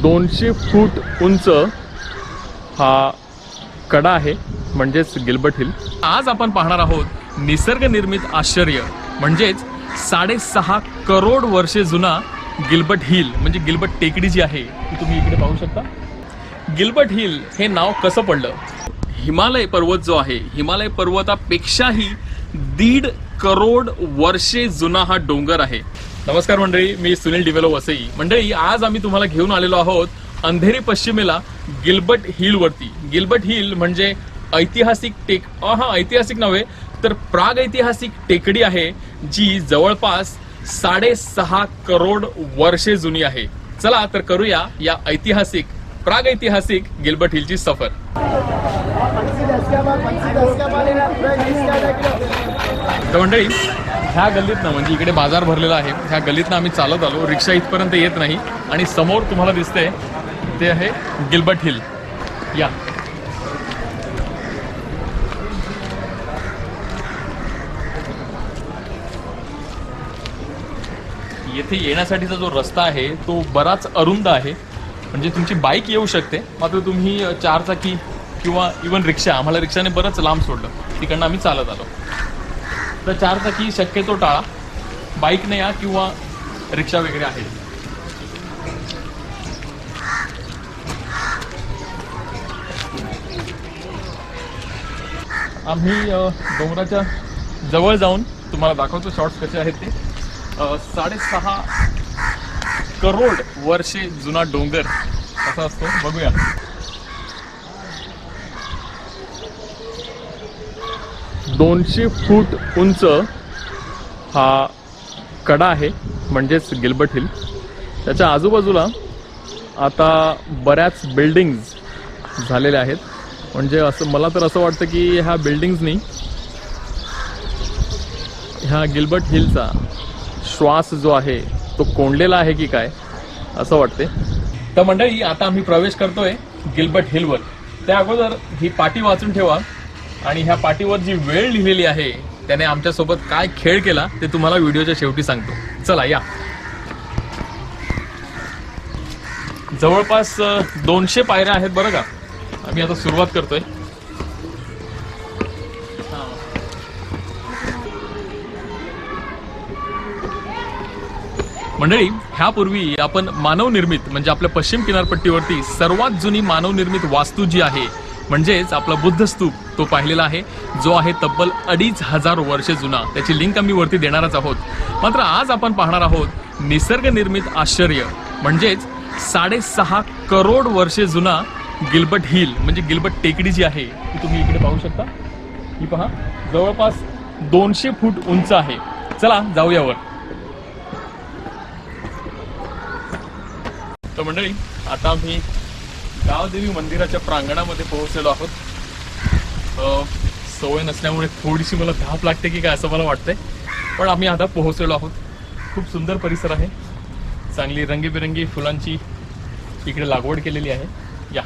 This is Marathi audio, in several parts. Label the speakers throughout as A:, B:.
A: दोनशे फूट उंच हा कडा आहे म्हणजेच गिलबट हिल. आज आपण पाहणार आहोत निसर्ग निर्मित आश्चर्य म्हणजेच साडेसहा करोड वर्षे जुना गिलबट हिल म्हणजे गिलबट टेकडी जी आहे ती तुम्ही इकडे पाहू शकता. गिलबट हिल हे नाव कसं पडलं? हिमालय पर्वत जो आहे हिमालय पर्वतापेक्षाही दीड करोड वर्षे जुना हा डोंगर आहे. नमस्कार मंडळी मी सुनील डिवेलो वसई. मंडळी आज आम्ही तुम्हाला घेऊन आलेलो आहोत अंधेरी पश्चिमेला गिलबट हिल वरती गिलबट हिल म्हणजे ऐतिहासिक टेक हा ऐतिहासिक नव्हे तर प्राग ऐतिहासिक टेकडी आहे जी जवळपास साडेसहा करोड वर्षे जुनी आहे. चला तर करूया या ऐतिहासिक प्राग ऐतिहासिक गिलबट हिलची सफर. तर मंडळी ह्या गल्लीतनं म्हणजे इकडे बाजार भरलेला आहे ह्या गल्लीतनं आम्ही चालत आलो. रिक्षा इथपर्यंत येत नाही आणि समोर तुम्हाला दिसते ते आहे गिलबट हिल. या. येथे येण्यासाठीचा जो रस्ता आहे तो बराच अरुंद आहे. म्हणजे तुमची बाईक येऊ शकते मात्र तुम्ही चारचाकी किंवा इवन रिक्षा आम्हाला रिक्षाने बरंच लांब सोडलं. तिकडनं आम्ही चालत आलो. तर चारचाकी शक्यतो टाळा. बाईकने या किंवा रिक्षा वगैरे आहे. आम्ही डोंगराच्या जवळ जाऊन तुम्हाला दाखवतो शॉर्ट्स कसे आहेत ते. साडेसहा करोड वर्षे जुना डोंगर असा असतो. बघूया. दोनशे फूट उंच हा कडा आहे म्हणजेच गिलबट हिल. त्याच्या आजूबाजूला आता बऱ्याच बिल्डिंग्ज झालेल्या आहेत. म्हणजे असं मला तर असं वाटतं की ह्या बिल्डिंग्जनी ह्या गिलबट हिलचा श्वास जो आहे तो कोंडलेला आहे की काय असं वाटते तर मंडळी आता आम्ही प्रवेश करतोय गिलबट हिलवर. त्या अगोदर ही पाटी वाचून ठेवा. आणि ह्या पाठीवर जी वेळ लिहिलेली आहे त्याने आमच्यासोबत काय खेळ केला ते तुम्हाला व्हिडिओच्या शेवटी सांगतो. चला या. जवळपास दोनशे पायऱ्या आहेत बरं का? आम्ही आता सुरुवात करतोय. मंडळी ह्यापूर्वी आपण मानवनिर्मित म्हणजे आपल्या पश्चिम किनारपट्टीवरती सर्वात जुनी मानवनिर्मित वास्तू जी आहे म्हणजेच आपला बुद्ध स्तूप तो पाहिलेला आहे. जो आहे तब्बल अडीच हजार वर्ष जुना. त्याची लिंक आम्ही वरती देणारच आहोत. मात्र आज आपण पाहणार आहोत निसर्ग निर्मित आश्चर्य. म्हणजेच साडेसहा करोड वर्षे जुना गिलबट हिल म्हणजे गिलबट टेकडी जी आहे ती तुम्ही इकडे पाहू शकता. ही पहा जवळपास दोनशे फूट उंच आहे. चला जाऊयावर तर मंडळी आता आम्ही गावदेवी मंदिराच्या प्रांगणामध्ये पोहोचलेलो आहोत. सवय नसल्यामुळे थोडीशी मला धाप लागते की काय असं मला वाटतंय. पण आम्ही आता पोहोचलेलो आहोत. खूप सुंदर परिसर आहे. चांगली रंगीबेरंगी फुलांची इकडे लागवड केलेली आहे या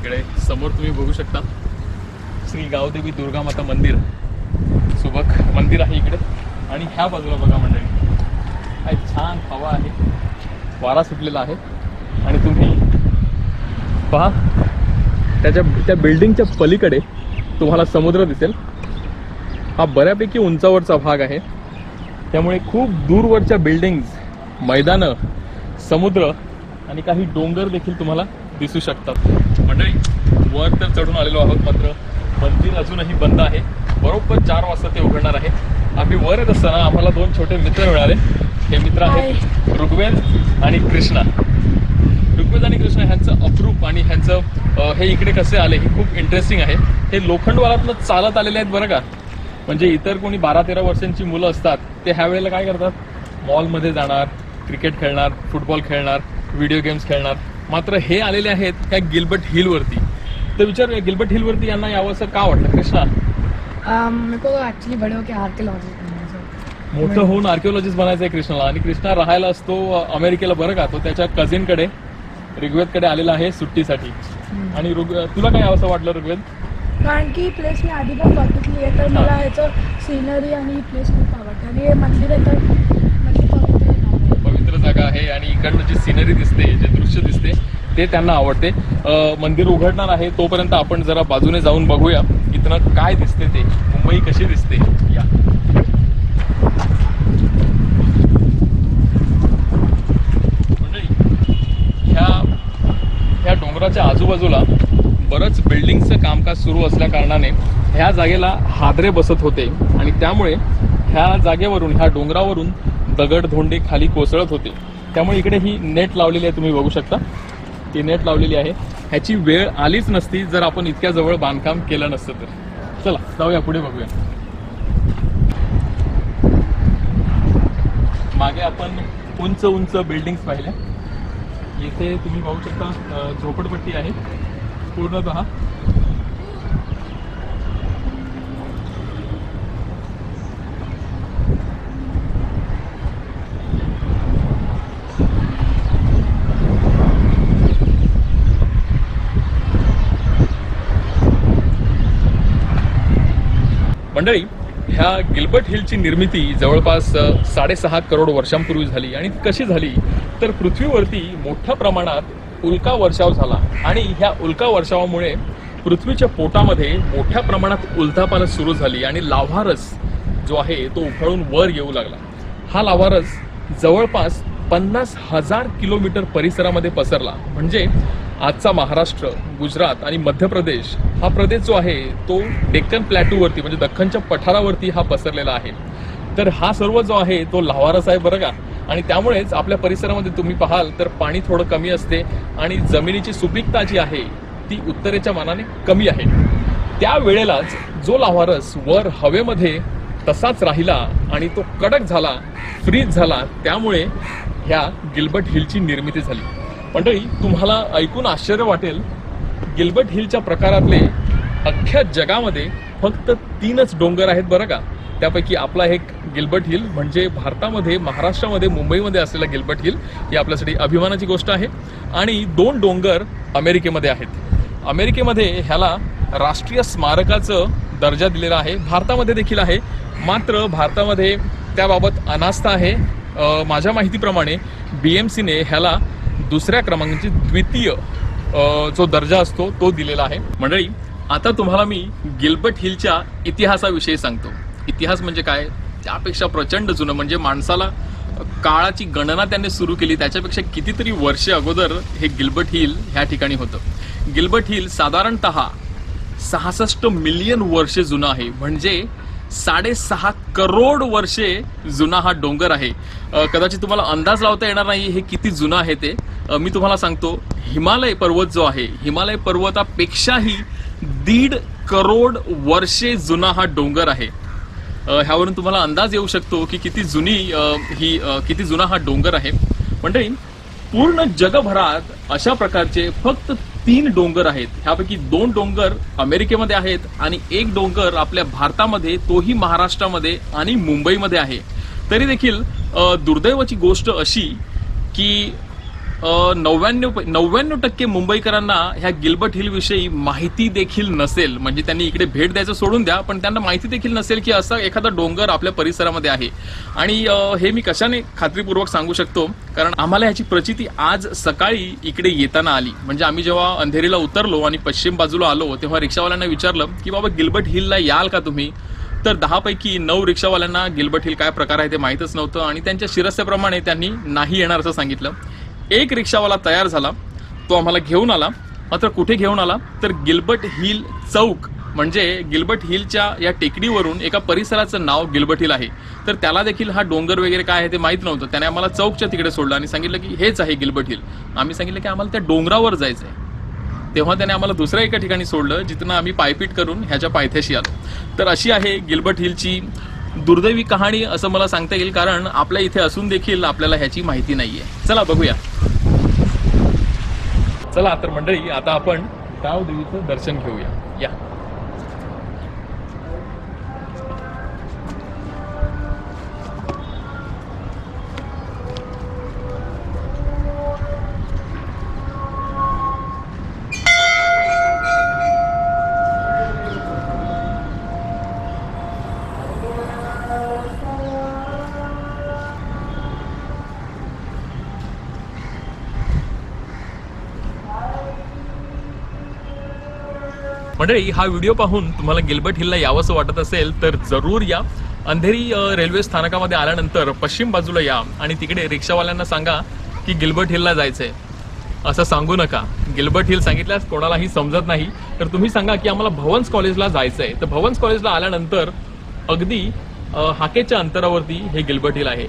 A: इकडे समोर तुम्ही बघू शकता. श्री गावदेवी दुर्गा माता मंदिर. सुबक मंदिर आहे इकडे. आणि ह्या बाजूला बघा मंडळी. काय छान हवा आहे. वारा सुटलेला आहे. आणि तुम्ही पहा त्याच्या त्या बिल्डिंगच्या पलीकडे तुम्हाला समुद्र दिसेल. हा बऱ्यापैकी उंचावरचा भाग आहे. त्यामुळे खूप दूरवरच्या बिल्डिंग्ज मैदानं समुद्र आणि काही डोंगर देखील तुम्हाला दिसू शकतात. वर तर चढून आलेलो आहोत मात्र मंदिर अजूनही बंद आहे. बरोबर चार वाजता ते उघडणार आहे. आम्ही वर येत असताना आम्हाला दोन छोटे मित्र मिळाले. हे मित्र आहेत ऋग्वेद आणि कृष्णा. ऋग्वेद आणि कृष्णा ह्यांचं अप्रूप आणि ह्यांचं हे इकडे कसे आले हे खूप इंटरेस्टिंग आहे. हे लोखंडवालातनं चालत आलेले आहेत बरं का. म्हणजे इतर कोणी बारा तेरा वर्षांची मुलं असतात ते ह्या वेळेला काय करतात? मॉलमध्ये जाणार क्रिकेट खेळणार फुटबॉल खेळणार व्हिडिओ गेम्स खेळणार. मात्र हे आलेले आहेत ह्या गिल्बर्ट हिलवरती. तर विचार गिल्बर्ट हिलवरती यांना यावं असं का वाटलं? कृष्णा
B: Um, मेरे को एक्चुअली बड़े होकर आर्कियोलॉजिस्ट बनना है
A: मोठं होऊन आर्किओलॉजिस्ट बनायचं आहे कृष्णाला. आणि कृष्णा राहायला असतो अमेरिकेला बरं का तो त्याच्या कझिनकडे ऋग्वेदकडे आलेला आहे सुट्टीसाठी. आणि ऋग तुला काय असं वाटलं ऋग्वेद?
B: कारण की प्लेस मी आधी पण बघितली आहे तर मला ह्याचं सीनरी आणि प्लेस खूप आवडते. आणि हे मंदिर आहे तर पवित्र आहे.
A: पवित्र जागा आहे आणि इकडनं जी सिनरी दिसते जे दृश्य दिसते ते त्यांना आवडते. मंदिर उघडणार आहे तोपर्यंत आपण जरा बाजूने जाऊन बघूया इथनं काय दिसते ते. मुंबई कशी दिसते? या. ह्या ह्या डोंगराच्या आजूबाजूला बरंच बिल्डिंगचं कामकाज सुरू असल्या कारणाने ह्या जागेला हादरे बसत होते. आणि त्यामुळे ह्या जागेवरून ह्या डोंगरावरून दगड धोंडे खाली कोसळत होते. त्यामुळे इकडे ही नेट लावलेली आहे तुम्ही बघू शकता. ती नेट लावलेली आहे. ह्याची वेळ आलीच नसती जर आपण इतक्या जवळ बांधकाम केलं नसतं तर. चला जाऊया पुढे बघूया. मागे आपण उंच उंच बिल्डिंग्स पाहिल्या. इथे तुम्ही पाहू शकता झोपडपट्टी आहे. पूर्णतः मंडळी ह्या गिल्बर्ट हिलची निर्मिती जवळपास साडेसहा करोड वर्षांपूर्वी झाली आणि कशी झाली तर पृथ्वीवरती मोठ्या प्रमाणात उल्का वर्षाव झाला. आणि ह्या उल्का वर्षावामुळे पृथ्वीच्या पोटामध्ये मोठ्या प्रमाणात उलथापालथ सुरू झाली आणि लाव्हारस जो आहे तो उफाळून वर येऊ लागला. हा लाव्हारस जवळपास पन्नास हजार किलोमीटर परिसरामध्ये पसरला. म्हणजे आजचा महाराष्ट्र गुजरात आणि मध्य प्रदेश हा प्रदेश जो आहे तो डेक्कन प्लॅटूवरती म्हणजे दख्खनच्या पठारावरती हा पसरलेला आहे. तर हा सर्व जो आहे तो लावारस आहे बरं का? आणि त्यामुळेच आपल्या परिसरामध्ये तुम्ही पाहाल तर पाणी थोडं कमी असते आणि जमिनीची सुपीकता जी आहे ती उत्तरेच्या मानाने कमी आहे. त्या वेळेलाच जो लाव्हारस वर हवेमध्ये तसाच राहिला आणि तो कडक झाला फ्रीज झाला त्यामुळे ह्या गिल्बर्ट हिलची निर्मिती झाली. मंडळी तुम्हाला ऐकून आश्चर्य वाटेल गिल्बर्ट हिलच्या प्रकारातले अख्ख्या जगामध्ये फक्त तीनच डोंगर आहेत बरं का? त्यापैकी आपला एक गिल्बर्ट हिल म्हणजे भारतामध्ये महाराष्ट्रामध्ये मुंबईमध्ये असलेला गिल्बर्ट हिल ही आपल्यासाठी अभिमानाची गोष्ट आहे. आणि दोन डोंगर अमेरिकेमध्ये आहेत. अमेरिकेमध्ये ह्याला राष्ट्रीय स्मारकाचं दर्जा दिलेला आहे. भारतामध्ये देखील आहे. मात्र भारतामध्ये त्याबाबत अनास्था आहे. माझ्या माहितीप्रमाणे बी एम सीने ह्याला दुसऱ्या क्रमांकाची द्वितीय जो दर्जा असतो तो दिलेला आहे. मंडळी आता तुम्हाला मी गिल्बर्ट हिलच्या इतिहासाविषयी सांगतो. इतिहास म्हणजे काय? त्यापेक्षा प्रचंड जुनं म्हणजे माणसाला काळाची गणना त्यांनी सुरू केली. त्याच्यापेक्षा कितीतरी वर्षे अगोदर हे गिल्बर्ट हिल ह्या ठिकाणी होतं. गिल्बर्ट हिल साधारणतः सहासष्ट मिलियन वर्षे जुनं आहे. म्हणजे साडेसहा करोड वर्षे जुना हा डोंगर आहे. कदाचित तुम्हाला अंदाज लावता येणार नाही हे किती जुनं आहे ते. मी तुम्हाला सांगतो हिमालय पर्वत जो आहे हिमालय पर्वतापेक्षाही दीड करोड वर्षे जुना हा डोंगर आहे. ह्यावरून तुम्हाला अंदाज येऊ शकतो की किती जुनी ही किती जुना हा डोंगर आहे. मंडळी पूर्ण जगभरात अशा प्रकारचे फक्त तीन डोंगर आहेत. ह्यापैकी दोन डोंगर अमेरिकेमध्ये आहेत आणि एक डोंगर आपल्या भारतामध्ये तोही महाराष्ट्रामध्ये आणि मुंबईमध्ये आहे. तरी देखील दुर्दैवाची गोष्ट अशी की नव्याण्णव नव्याण्णव टक्के मुंबईकरांना ह्या गिलबर्ट हिल विषयी माहिती देखील नसेल. म्हणजे त्यांनी इकडे भेट द्यायचं सोडून द्या पण त्यांना माहिती देखील नसेल की असा एखादा डोंगर आपल्या परिसरामध्ये आहे. आणि हे मी कशाने खात्रीपूर्वक सांगू शकतो? कारण आम्हाला ह्याची प्रचिती आज सकाळी इकडे येताना आली. म्हणजे आम्ही जेव्हा अंधेरीला उतरलो आणि पश्चिम बाजूला आलो तेव्हा रिक्षावाल्यांना विचारलं की बाबा गिलबर्ट हिलला याल का तुम्ही? तर दहापैकी नऊ रिक्षावाल्यांना गिलबर्ट हिल काय प्रकार आहे ते माहीतच नव्हतं आणि त्यांच्या शिरस्याप्रमाणे त्यांनी नाही येणार असं सांगितलं. एक रिक्षावाला तयार झाला तो आम्हाला घेऊन आला. मात्र कुठे घेऊन आला? तर गिल्बर्ट हिल चौक म्हणजे गिल्बर्ट हिलच्या या टेकडीवरून एका परिसराचं नाव गिल्बर्ट हिल आहे. तर त्याला देखील हा डोंगर वगैरे काय आहे ते माहीत नव्हतं. त्याने आम्हाला चौकच्या तिकडे सोडलं आणि सांगितलं की हेच आहे गिल्बर्ट हिल. आम्ही सांगितलं की आम्हाला त्या डोंगरावर जायचं आहे तेव्हा त्याने आम्हाला दुसऱ्या एका ठिकाणी सोडलं जिथनं आम्ही पायपीट करून ह्याच्या पायथ्याशी आलो. तर अशी आहे गिल्बर्ट हिलची दुर्दैवी कहाणी असं मला सांगता येईल कारण आपल्या इथे असून देखील आपल्याला ह्याची माहिती नाहीये. चला बघूया. चला तर मंडळी आता आपण गाव देवीचं दर्शन घेऊया. या. मंडळी हा व्हिडिओ पाहून तुम्हाला गिलबर्ट हिलला यावंसं वाटत असेल तर जरूर या. अंधेरी रेल्वे स्थानकामध्ये आल्यानंतर पश्चिम बाजूला या आणि तिकडे रिक्षावाल्यांना सांगा की गिलबर्ट हिलला जायचंय. असं सांगू नका. गिलबर्ट हिल सांगितल्यास कोणालाही समजत नाही. तर तुम्ही सांगा की आम्हाला भवन्स कॉलेजला जायचंय. तर भवन्स कॉलेजला आल्यानंतर अगदी हाकेच्या अंतरावरती हे गिलबर्ट हिल आहे.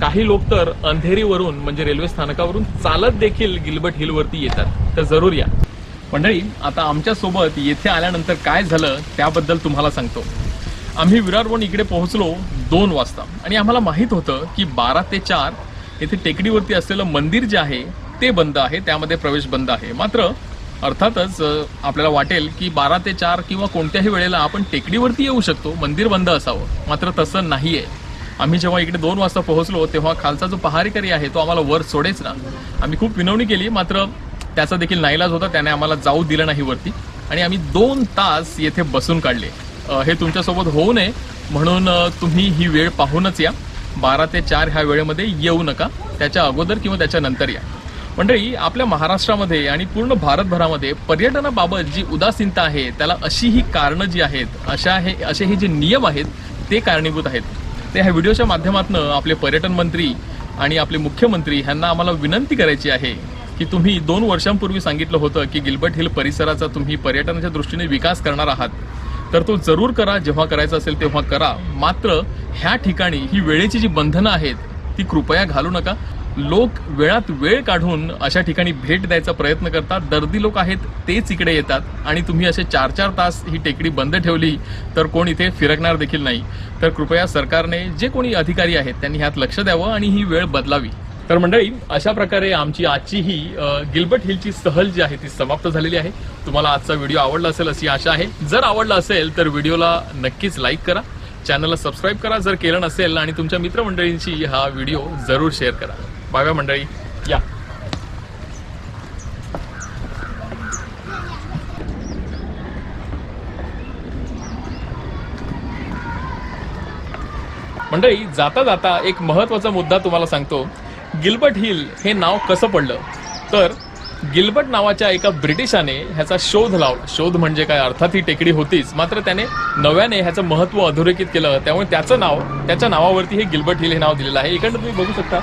A: काही लोक तर अंधेरीवरून म्हणजे रेल्वे स्थानकावरून चालत देखील गिलबर्ट हिलवरती येतात. तर जरूर या. मंडळी आता आमच्यासोबत येथे आल्यानंतर काय झालं त्याबद्दल तुम्हाला सांगतो. आम्ही विरारवण इकडे पोहोचलो दोन वाजता. आणि आम्हाला माहीत होतं की बारा ते चार येथे टेकडीवरती असलेलं मंदिर जे आहे ते बंद आहे त्यामध्ये प्रवेश बंद आहे. मात्र अर्थातच आपल्याला वाटेल की बारा ते चार किंवा कोणत्याही वेळेला आपण टेकडीवरती येऊ शकतो. मंदिर बंद असावं. मात्र तसं नाही आहे आम्ही जेव्हा इकडे दोन वाजता पोहोचलो तेव्हा खालचा जो पहारेकरी आहे तो आम्हाला वर सोडेच ना. आम्ही खूप विनवणी केली. मात्र त्याचा देखील नाईलाज होता त्याने आम्हाला जाऊ दिलं नाही वरती. आणि आम्ही दोन तास येथे बसून काढले. हे तुमच्यासोबत होऊ नये म्हणून तुम्ही ही वेळ पाहूनच या. बारा ते चार ह्या वेळेमध्ये येऊ नका. त्याच्या अगोदर किंवा त्याच्या नंतर या. मंडळी आपल्या महाराष्ट्रामध्ये आणि पूर्ण भारतभरामध्ये पर्यटनाबाबत जी उदासीनता आहे त्याला अशी ही कारणं जी आहेत अशा हे असे हे जे नियम आहेत ते कारणीभूत आहेत. ते ह्या व्हिडिओच्या माध्यमातून आपले पर्यटन मंत्री आणि आपले मुख्यमंत्री ह्यांना आम्हाला विनंती करायची आहे की तुम्ही दोन वर्षांपूर्वी सांगितलं होतं की गिलबर्ट हिल परिसराचा तुम्ही पर्यटनाच्या दृष्टीने विकास करणार आहात. तर तो जरूर करा जेव्हा करायचा असेल तेव्हा करा. मात्र ह्या ठिकाणी ही वेळेची जी बंधनं आहेत ती कृपया घालू नका. लोक वेळात वेळ काढून अशा ठिकाणी भेट द्यायचा प्रयत्न करतात. दर्दी लोक आहेत तेच इकडे येतात. आणि तुम्ही असे चार चार तास ही टेकडी बंद ठेवली तर कोण इथे फिरकणार देखील नाही. तर कृपया सरकारने जे कोणी अधिकारी आहेत त्यांनी ह्यात लक्ष द्यावं आणि ही वेळ बदलावी. तर मंडळी अशा प्रकारे आमची आजची ही अ, गिल्बर्ट हिलची सहल जी आहे ती समाप्त झालेली आहे. तुम्हाला आजचा व्हिडिओ आवडला असेल अशी आशा आहे. जर आवडला असेल तर व्हिडिओला नक्कीच लाईक करा. चॅनलला सबस्क्राईब करा जर केलं नसेल आणि तुमच्या मित्रमंडळींशी हा व्हिडिओ जरूर शेअर करा. बाय बाय मंडळी या. मंडळी जाता जाता एक महत्त्वाचा मुद्दा तुम्हाला सांगतो. गिल्बर्ट हिल हे नाव कसं पडलं? तर गिल्बर्ट नावाच्या एका ब्रिटिशाने ह्याचा शोध लावला. शोध म्हणजे काय? अर्थात ही टेकडी होतीच. मात्र त्याने नव्याने ह्याचं महत्त्व अधोरेखित केलं. त्यामुळे त्याचं नाव त्याच्या नावावरती हे गिल्बर्ट हिल हे नाव दिलेलं आहे. इकडनं तुम्ही बघू शकता.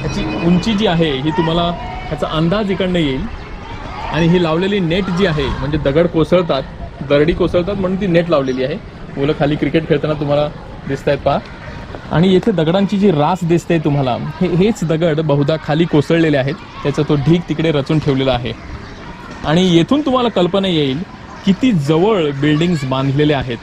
A: ह्याची उंची जी आहे ही तुम्हाला ह्याचा अंदाज इकडनं येईल. आणि ही लावलेली नेट जी आहे म्हणजे दगड कोसळतात दरडी कोसळतात म्हणून ती नेट लावलेली आहे. मुलं खाली क्रिकेट खेळताना तुम्हाला दिसत आहेत पहा. आणि येथे दगडांची जी रास दिसते तुम्हाला हे हेच दगड बहुधा खाली कोसळलेले आहेत. त्याचा तो ढीग तिकडे रचून ठेवलेला आहे. आणि येथून तुम्हाला कल्पना येईल किती जवळ बिल्डिंग्स बांधलेले आहेत.